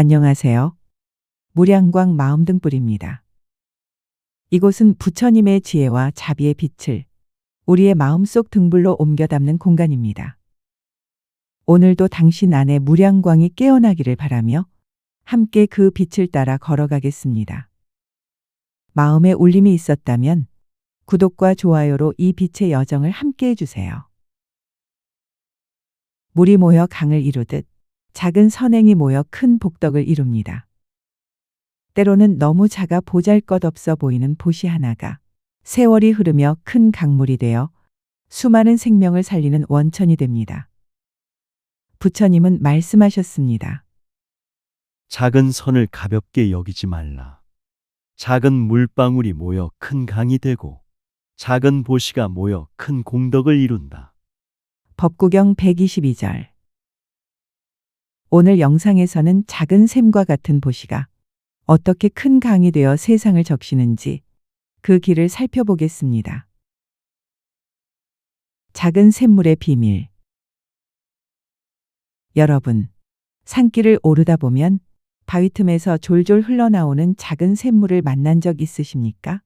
안녕하세요. 무량광 마음등불입니다. 이곳은 부처님의 지혜와 자비의 빛을 우리의 마음속 등불로 옮겨 담는 공간입니다. 오늘도 당신 안에 무량광이 깨어나기를 바라며 함께 그 빛을 따라 걸어가겠습니다. 마음에 울림이 있었다면 구독과 좋아요로 이 빛의 여정을 함께 해주세요. 물이 모여 강을 이루듯 작은 선행이 모여 큰 복덕을 이룹니다. 때로는 너무 작아 보잘 것 없어 보이는 보시 하나가 세월이 흐르며 큰 강물이 되어 수많은 생명을 살리는 원천이 됩니다. 부처님은 말씀하셨습니다. 작은 선을 가볍게 여기지 말라. 작은 물방울이 모여 큰 강이 되고 작은 보시가 모여 큰 공덕을 이룬다. 법구경 122절 오늘 영상에서는 작은 샘과 같은 보시가 어떻게 큰 강이 되어 세상을 적시는지 그 길을 살펴보겠습니다. 작은 샘물의 비밀 여러분, 산길을 오르다 보면 바위 틈에서 졸졸 흘러나오는 작은 샘물을 만난 적 있으십니까?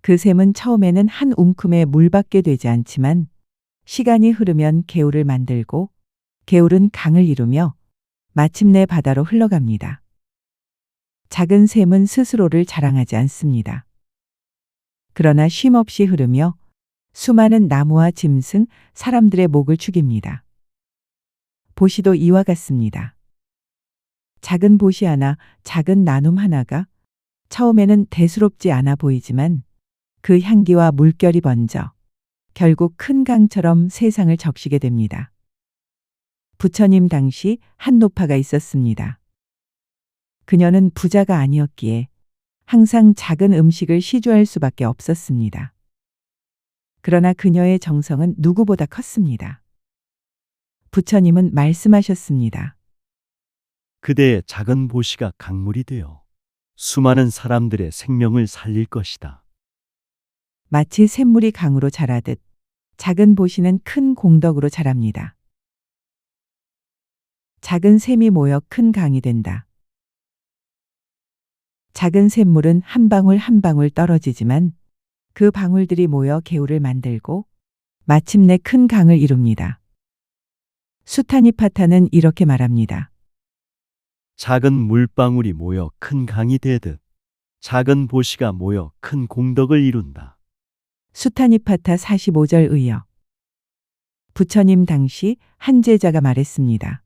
그 샘은 처음에는 한 움큼의 물밖에 되지 않지만 시간이 흐르면 개울을 만들고 개울은 강을 이루며 마침내 바다로 흘러갑니다. 작은 샘은 스스로를 자랑하지 않습니다. 그러나 쉼없이 흐르며 수많은 나무와 짐승, 사람들의 목을 축입니다. 보시도 이와 같습니다. 작은 보시 하나, 작은 나눔 하나가 처음에는 대수롭지 않아 보이지만 그 향기와 물결이 번져 결국 큰 강처럼 세상을 적시게 됩니다. 부처님 당시 한 노파가 있었습니다. 그녀는 부자가 아니었기에 항상 작은 음식을 시주할 수밖에 없었습니다. 그러나 그녀의 정성은 누구보다 컸습니다. 부처님은 말씀하셨습니다. 그대의 작은 보시가 강물이 되어 수많은 사람들의 생명을 살릴 것이다. 마치 샘물이 강으로 자라듯 작은 보시는 큰 공덕으로 자랍니다. 작은 샘이 모여 큰 강이 된다. 작은 샘물은 한 방울 한 방울 떨어지지만 그 방울들이 모여 개울을 만들고 마침내 큰 강을 이룹니다. 수타니파타는 이렇게 말합니다. 작은 물방울이 모여 큰 강이 되듯 작은 보시가 모여 큰 공덕을 이룬다. 수타니파타 45절 의여. 부처님 당시 한 제자가 말했습니다.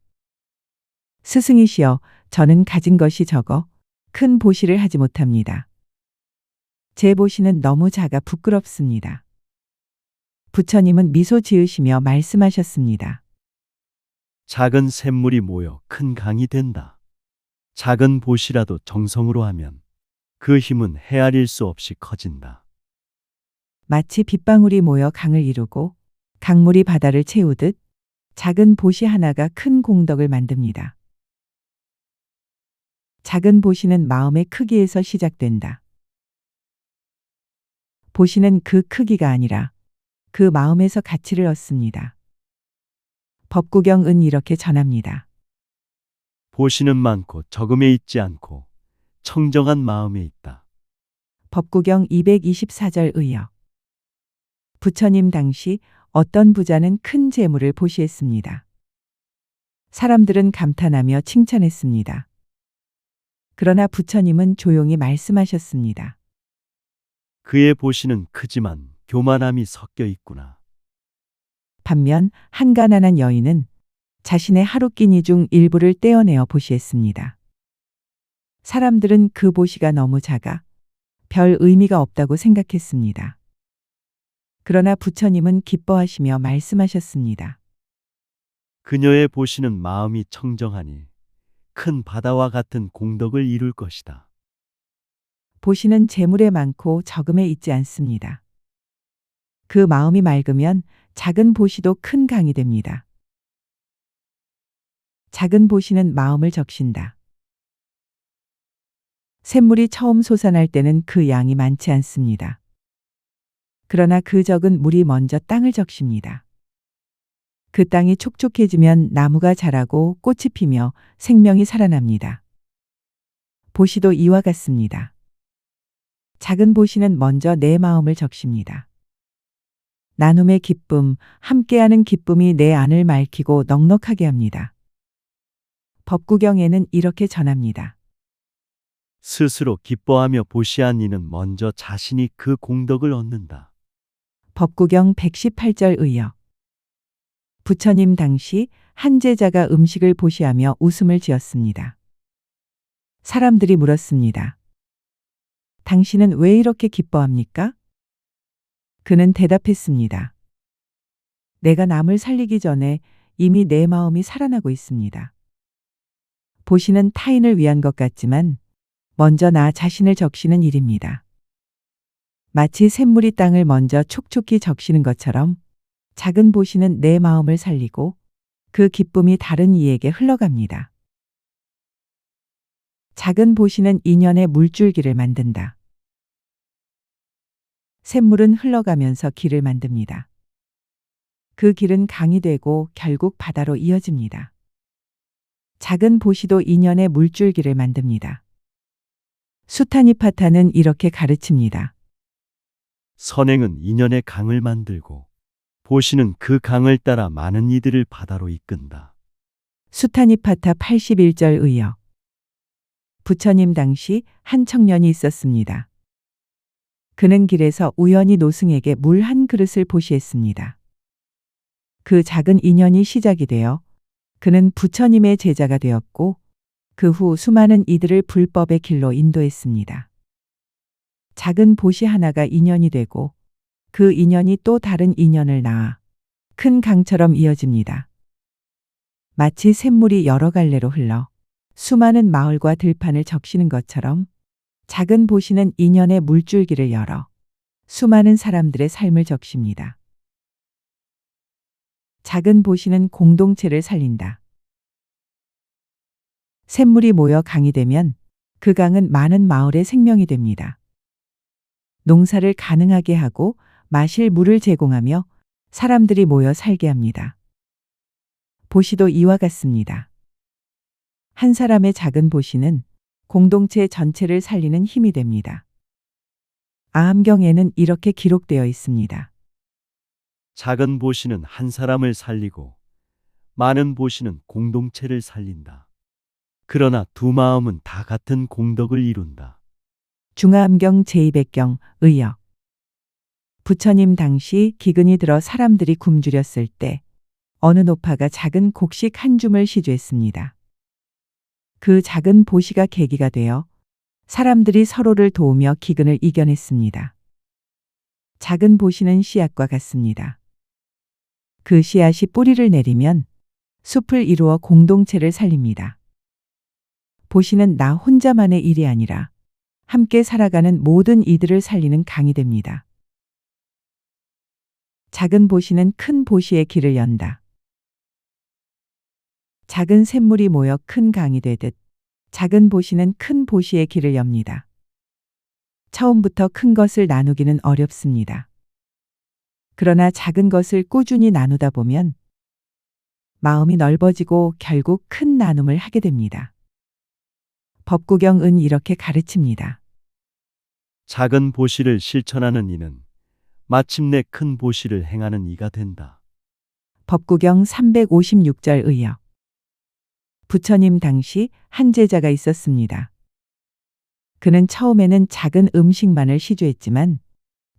스승이시여, 저는 가진 것이 적어 큰 보시를 하지 못합니다. 제 보시는 너무 작아 부끄럽습니다. 부처님은 미소 지으시며 말씀하셨습니다. 작은 샘물이 모여 큰 강이 된다. 작은 보시라도 정성으로 하면 그 힘은 헤아릴 수 없이 커진다. 마치 빗방울이 모여 강을 이루고 강물이 바다를 채우듯 작은 보시 하나가 큰 공덕을 만듭니다. 작은 보시는 마음의 크기에서 시작된다. 보시는 그 크기가 아니라 그 마음에서 가치를 얻습니다. 법구경은 이렇게 전합니다. 보시는 많고 적음에 있지 않고 청정한 마음에 있다. 법구경 224절 의여. 부처님 당시 어떤 부자는 큰 재물을 보시했습니다. 사람들은 감탄하며 칭찬했습니다. 그러나 부처님은 조용히 말씀하셨습니다. 그의 보시는 크지만 교만함이 섞여 있구나. 반면 한 가난한 여인은 자신의 하루 끼니 중 일부를 떼어내어 보시했습니다. 사람들은 그 보시가 너무 작아 별 의미가 없다고 생각했습니다. 그러나 부처님은 기뻐하시며 말씀하셨습니다. 그녀의 보시는 마음이 청정하니 큰 바다와 같은 공덕을 이룰 것이다. 보시는 재물에 많고 적음에 있지 않습니다. 그 마음이 맑으면 작은 보시도 큰 강이 됩니다. 작은 보시는 마음을 적신다. 샘물이 처음 솟아날 때는 그 양이 많지 않습니다. 그러나 그 적은 물이 먼저 땅을 적십니다. 그 땅이 촉촉해지면 나무가 자라고 꽃이 피며 생명이 살아납니다. 보시도 이와 같습니다. 작은 보시는 먼저 내 마음을 적십니다. 나눔의 기쁨, 함께하는 기쁨이 내 안을 맑히고 넉넉하게 합니다. 법구경에는 이렇게 전합니다. 스스로 기뻐하며 보시한 이는 먼저 자신이 그 공덕을 얻는다. 법구경 118절 의역. 부처님 당시 한 제자가 음식을 보시하며 웃음을 지었습니다. 사람들이 물었습니다. 당신은 왜 이렇게 기뻐합니까? 그는 대답했습니다. 내가 남을 살리기 전에 이미 내 마음이 살아나고 있습니다. 보시는 타인을 위한 것 같지만 먼저 나 자신을 적시는 일입니다. 마치 샘물이 땅을 먼저 촉촉히 적시는 것처럼 작은 보시는 내 마음을 살리고 그 기쁨이 다른 이에게 흘러갑니다. 작은 보시는 인연의 물줄기를 만든다. 샘물은 흘러가면서 길을 만듭니다. 그 길은 강이 되고 결국 바다로 이어집니다. 작은 보시도 인연의 물줄기를 만듭니다. 수타니파타는 이렇게 가르칩니다. 선행은 인연의 강을 만들고 보시는 그 강을 따라 많은 이들을 바다로 이끈다. 수타니파타 81절 의역. 부처님 당시 한 청년이 있었습니다. 그는 길에서 우연히 노승에게 물 한 그릇을 보시했습니다. 그 작은 인연이 시작이 되어 그는 부처님의 제자가 되었고 그 후 수많은 이들을 불법의 길로 인도했습니다. 작은 보시 하나가 인연이 되고 그 인연이 또 다른 인연을 낳아 큰 강처럼 이어집니다. 마치 샘물이 여러 갈래로 흘러 수많은 마을과 들판을 적시는 것처럼 작은 보시는 인연의 물줄기를 열어 수많은 사람들의 삶을 적십니다. 작은 보시는 공동체를 살린다. 샘물이 모여 강이 되면 그 강은 많은 마을의 생명이 됩니다. 농사를 가능하게 하고 마실 물을 제공하며 사람들이 모여 살게 합니다. 보시도 이와 같습니다. 한 사람의 작은 보시는 공동체 전체를 살리는 힘이 됩니다. 아함경에는 이렇게 기록되어 있습니다. 작은 보시는 한 사람을 살리고 많은 보시는 공동체를 살린다. 그러나 두 마음은 다 같은 공덕을 이룬다. 중화암경 제200경 의역 부처님 당시 기근이 들어 사람들이 굶주렸을 때 어느 노파가 작은 곡식 한 줌을 시주했습니다. 그 작은 보시가 계기가 되어 사람들이 서로를 도우며 기근을 이겨냈습니다. 작은 보시는 씨앗과 같습니다. 그 씨앗이 뿌리를 내리면 숲을 이루어 공동체를 살립니다. 보시는 나 혼자만의 일이 아니라 함께 살아가는 모든 이들을 살리는 강이 됩니다. 작은 보시는 큰 보시의 길을 연다. 작은 샘물이 모여 큰 강이 되듯 작은 보시는 큰 보시의 길을 엽니다. 처음부터 큰 것을 나누기는 어렵습니다. 그러나 작은 것을 꾸준히 나누다 보면 마음이 넓어지고 결국 큰 나눔을 하게 됩니다. 법구경은 이렇게 가르칩니다. 작은 보시를 실천하는 이는 마침내 큰 보시를 행하는 이가 된다. 법구경 356절 의역. 부처님 당시 한 제자가 있었습니다. 그는 처음에는 작은 음식만을 시주했지만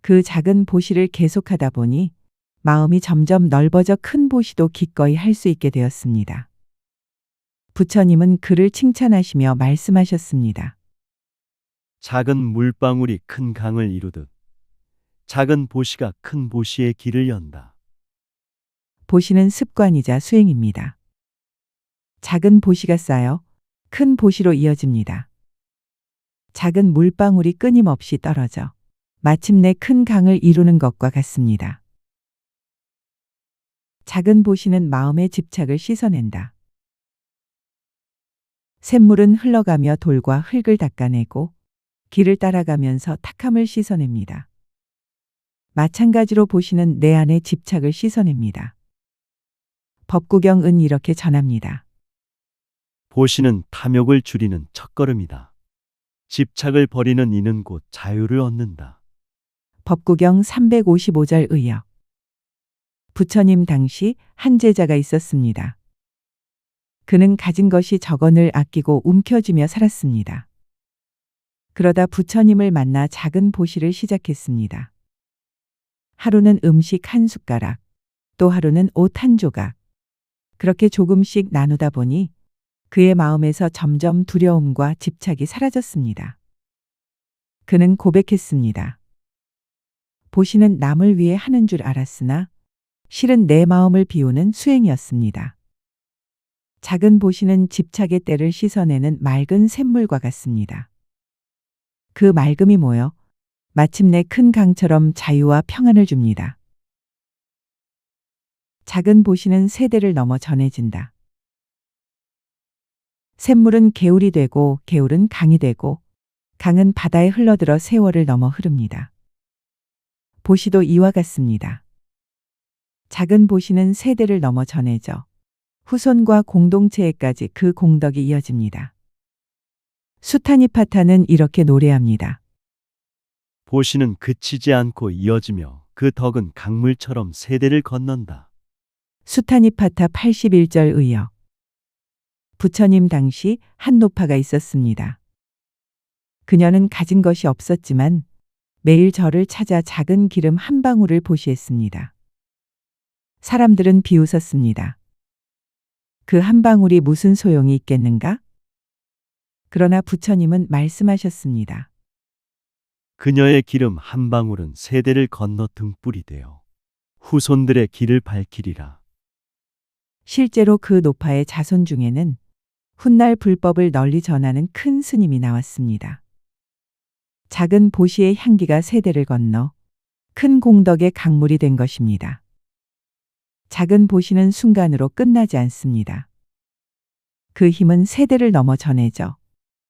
그 작은 보시를 계속하다 보니 마음이 점점 넓어져 큰 보시도 기꺼이 할 수 있게 되었습니다. 부처님은 그를 칭찬하시며 말씀하셨습니다. 작은 물방울이 큰 강을 이루듯 작은 보시가 큰 보시의 길을 연다. 보시는 습관이자 수행입니다. 작은 보시가 쌓여 큰 보시로 이어집니다. 작은 물방울이 끊임없이 떨어져 마침내 큰 강을 이루는 것과 같습니다. 작은 보시는 마음의 집착을 씻어낸다. 샘물은 흘러가며 돌과 흙을 닦아내고 길을 따라가면서 탁함을 씻어냅니다. 마찬가지로 보시는 내 안의 집착을 씻어냅니다. 법구경은 이렇게 전합니다. 보시는 탐욕을 줄이는 첫걸음이다. 집착을 버리는 이는 곧 자유를 얻는다. 법구경 355절 의역. 부처님 당시 한 제자가 있었습니다. 그는 가진 것이 적언을 아끼고 움켜쥐며 살았습니다. 그러다 부처님을 만나 작은 보시를 시작했습니다. 하루는 음식 한 숟가락, 또 하루는 옷 한 조각. 그렇게 조금씩 나누다 보니 그의 마음에서 점점 두려움과 집착이 사라졌습니다. 그는 고백했습니다. 보시는 남을 위해 하는 줄 알았으나 실은 내 마음을 비우는 수행이었습니다. 작은 보시는 집착의 때를 씻어내는 맑은 샘물과 같습니다. 그 맑음이 모여 마침내 큰 강처럼 자유와 평안을 줍니다. 작은 보시는 세대를 넘어 전해진다. 샘물은 개울이 되고 개울은 강이 되고 강은 바다에 흘러들어 세월을 넘어 흐릅니다. 보시도 이와 같습니다. 작은 보시는 세대를 넘어 전해져 후손과 공동체에까지 그 공덕이 이어집니다. 수타니파타는 이렇게 노래합니다. 보시는 그치지 않고 이어지며 그 덕은 강물처럼 세대를 건넌다. 수타니파타 81절 의역. 부처님 당시 한 노파가 있었습니다. 그녀는 가진 것이 없었지만 매일 절을 찾아 작은 기름 한 방울을 보시했습니다. 사람들은 비웃었습니다. 그 한 방울이 무슨 소용이 있겠는가? 그러나 부처님은 말씀하셨습니다. 그녀의 기름 한 방울은 세대를 건너 등불이 되어 후손들의 길을 밝히리라. 실제로 그 노파의 자손 중에는 훗날 불법을 널리 전하는 큰 스님이 나왔습니다. 작은 보시의 향기가 세대를 건너 큰 공덕의 강물이 된 것입니다. 작은 보시는 순간으로 끝나지 않습니다. 그 힘은 세대를 넘어 전해져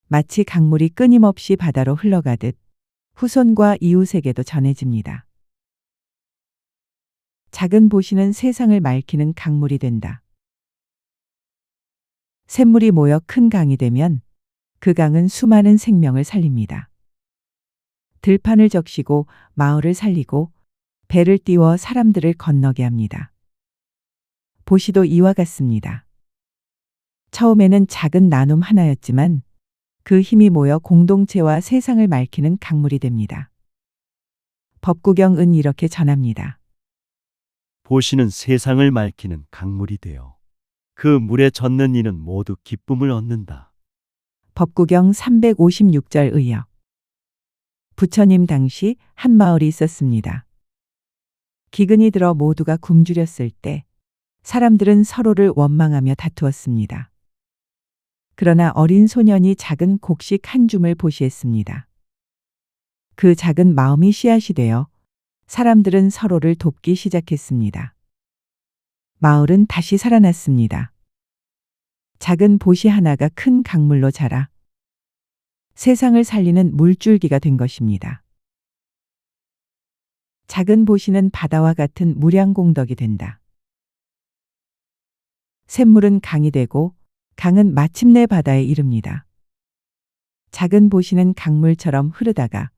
마치 강물이 끊임없이 바다로 흘러가듯 후손과 이웃에게도 전해집니다. 작은 보시는 세상을 맑히는 강물이 된다. 샘물이 모여 큰 강이 되면 그 강은 수많은 생명을 살립니다. 들판을 적시고 마을을 살리고 배를 띄워 사람들을 건너게 합니다. 보시도 이와 같습니다. 처음에는 작은 나눔 하나였지만 그 힘이 모여 공동체와 세상을 맑히는 강물이 됩니다. 법구경은 이렇게 전합니다. 보시는 세상을 맑히는 강물이 되어 그 물에 젖는 이는 모두 기쁨을 얻는다. 법구경 356절 의역. 부처님 당시 한 마을이 있었습니다. 기근이 들어 모두가 굶주렸을 때 사람들은 서로를 원망하며 다투었습니다. 그러나 어린 소년이 작은 곡식 한 줌을 보시했습니다. 그 작은 마음이 씨앗이 되어 사람들은 서로를 돕기 시작했습니다. 마을은 다시 살아났습니다. 작은 보시 하나가 큰 강물로 자라 세상을 살리는 물줄기가 된 것입니다. 작은 보시는 바다와 같은 무량공덕이 된다. 샘물은 강이 되고 강은 마침내 바다에 이릅니다. 작은 보시는 강물처럼 흐르다가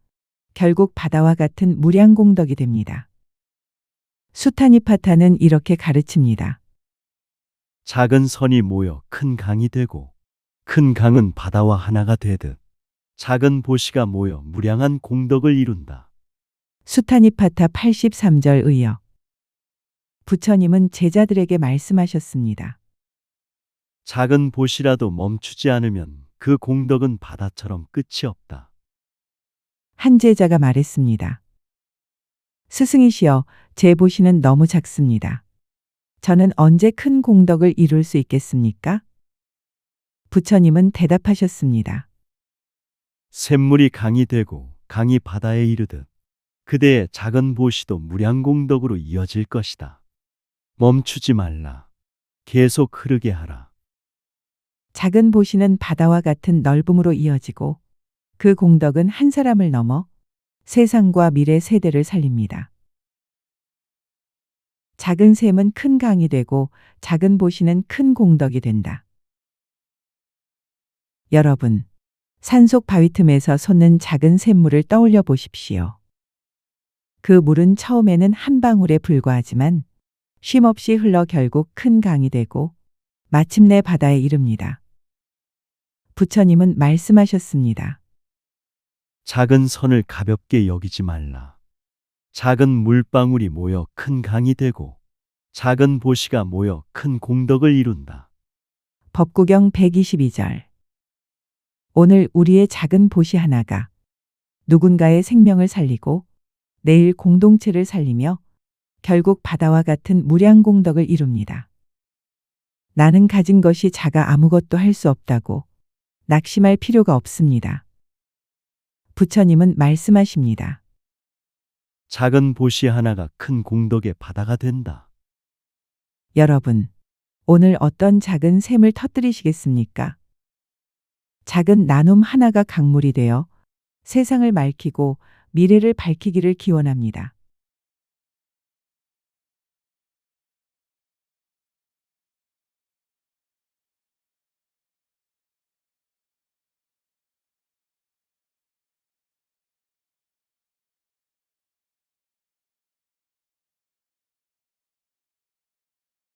결국 바다와 같은 무량공덕이 됩니다. 수타니파타는 이렇게 가르칩니다. 작은 선이 모여 큰 강이 되고 큰 강은 바다와 하나가 되듯 작은 보시가 모여 무량한 공덕을 이룬다. 수타니파타 83절 의역. 부처님은 제자들에게 말씀하셨습니다. 작은 보시라도 멈추지 않으면 그 공덕은 바다처럼 끝이 없다. 한 제자가 말했습니다. 스승이시여, 제 보시는 너무 작습니다. 저는 언제 큰 공덕을 이룰 수 있겠습니까? 부처님은 대답하셨습니다. 샘물이 강이 되고 강이 바다에 이르듯 그대의 작은 보시도 무량공덕으로 이어질 것이다. 멈추지 말라. 계속 흐르게 하라. 작은 보시는 바다와 같은 넓음으로 이어지고 그 공덕은 한 사람을 넘어 세상과 미래 세대를 살립니다. 작은 샘은 큰 강이 되고 작은 보시는 큰 공덕이 된다. 여러분, 산속 바위 틈에서 솟는 작은 샘물을 떠올려 보십시오. 그 물은 처음에는 한 방울에 불과하지만 쉼없이 흘러 결국 큰 강이 되고 마침내 바다에 이릅니다. 부처님은 말씀하셨습니다. 작은 선을 가볍게 여기지 말라. 작은 물방울이 모여 큰 강이 되고 작은 보시가 모여 큰 공덕을 이룬다. 법구경 122절. 오늘 우리의 작은 보시 하나가 누군가의 생명을 살리고 내일 공동체를 살리며 결국 바다와 같은 무량 공덕을 이룹니다. 나는 가진 것이 작아 아무것도 할 수 없다고 낙심할 필요가 없습니다. 부처님은 말씀하십니다. 작은 보시 하나가 큰 공덕의 바다가 된다. 여러분, 오늘 어떤 작은 샘을 터뜨리시겠습니까? 작은 나눔 하나가 강물이 되어 세상을 맑히고 미래를 밝히기를 기원합니다.